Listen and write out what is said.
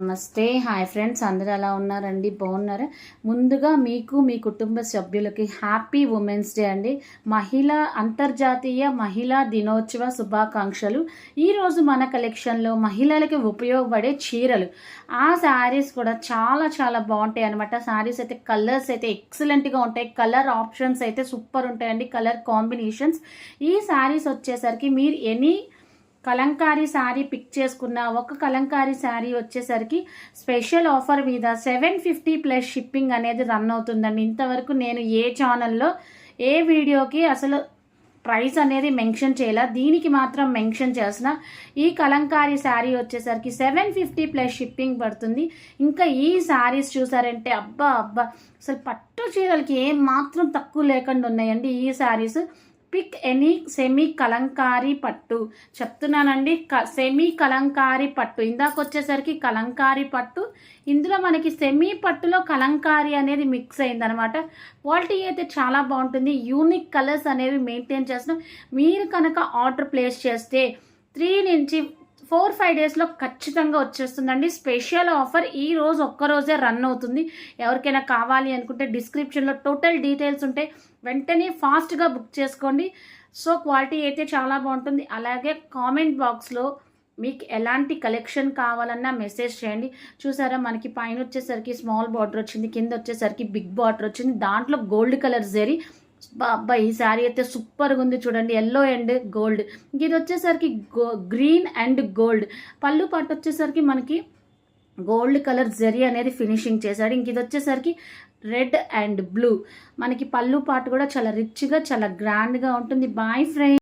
నమస్తే. Hi friends. అందరూ ఎలా ఉన్నారండి? బాగున్నారా? ముందుగా మీకు మీ కుటుంబ సభ్యులకి హ్యాపీ ఉమెన్స్ డే అండి. మహిళా అంతర్జాతీయ మహిళా దినోత్సవ శుభాకాంక్షలు. ఈరోజు మన కలెక్షన్లో మహిళలకి ఉపయోగపడే చీరలు. ఆ శారీస్ కూడా చాలా చాలా బాగుంటాయి అనమాట శారీస్ అయితే కలర్స్ అయితే ఎక్సలెంట్గా ఉంటాయి. కలర్ ఆప్షన్స్ అయితే సూపర్ ఉంటాయండి. కలర్ కాంబినేషన్స్ ఈ శారీస్ వచ్చేసరికి మీరు ఎనీ కలంకారీ శారీ పిక్ చేసుకున్న ఒక కలంకారీ శారీ వచ్చేసరికి స్పెషల్ ఆఫర్ మీద సెవెన్ ఫిఫ్టీ ప్లస్ షిప్పింగ్ అనేది రన్ అవుతుందండి. ఇంతవరకు నేను ఏ ఛానల్లో ఏ వీడియోకి అసలు ప్రైస్ అనేది మెన్షన్ చేయాల. దీనికి మాత్రం మెన్షన్ చేసిన ఈ కలంకారీ శారీ వచ్చేసరికి సెవెన్ ఫిఫ్టీ ప్లస్ షిప్పింగ్ పడుతుంది. ఇంకా ఈ శారీస్ చూసారంటే అబ్బా అబ్బా! అసలు పట్టు చీరలకి ఏం మాత్రం తక్కువ లేకుండా ఉన్నాయండి ఈ saris. Pick any semi Kalamkari పట్టు చెప్తున్నానండి క సెమీ కలంకారీ పట్టు ఇందాక వచ్చేసరికి కలంకారీ పట్టు. ఇందులో మనకి సెమీ పట్టులో కలంకారీ అనేది మిక్స్ అయిందనమాట. క్వాలిటీ అయితే చాలా బాగుంటుంది. యూనిక్ కలర్స్ అనేవి మెయింటైన్ చేస్తున్నాం. మీరు కనుక ఆర్డర్ ప్లేస్ చేస్తే త్రీ నుంచి ఫోర్ ఫైవ్ డేస్లో ఖచ్చితంగా వచ్చేస్తుందండి. స్పెషల్ ఆఫర్ ఈ రోజు ఒక్కరోజే రన్ అవుతుంది. ఎవరికైనా కావాలి అనుకుంటే డిస్క్రిప్షన్లో టోటల్ డీటెయిల్స్ ఉంటే వెంటనే ఫాస్ట్గా బుక్ చేసుకోండి. సో క్వాలిటీ అయితే చాలా బాగుంటుంది. అలాగే కామెంట్ బాక్స్లో మీకు ఎలాంటి కలెక్షన్ కావాలన్నా మెసేజ్ చేయండి. చూసారా మనకి పైన వచ్చేసరికి స్మాల్ బార్డర్ వచ్చింది కింద వచ్చేసరికి బిగ్ బార్డర్ వచ్చింది. దాంట్లో గోల్డ్ కలర్ జరీ అబ్బా ఈ శారీ అయితే సూపర్గా ఉంది చూడండి. ఎల్లో అండ్ గోల్డ్ ఇది వచ్చేసరికి గో గ్రీన్ అండ్ గోల్డ్ పళ్ళు పట్టు వచ్చేసరికి మనకి గోల్డ్ కలర్ జరీ అనేది ఫినిషింగ్ చేశాడు. ఇంక ఇది వచ్చేసరికి రెడ్ అండ్ బ్లూ మనకి పళ్ళు పాటు కూడా చాలా రిచ్గా చాలా గ్రాండ్గా ఉంటుంది. Boy friend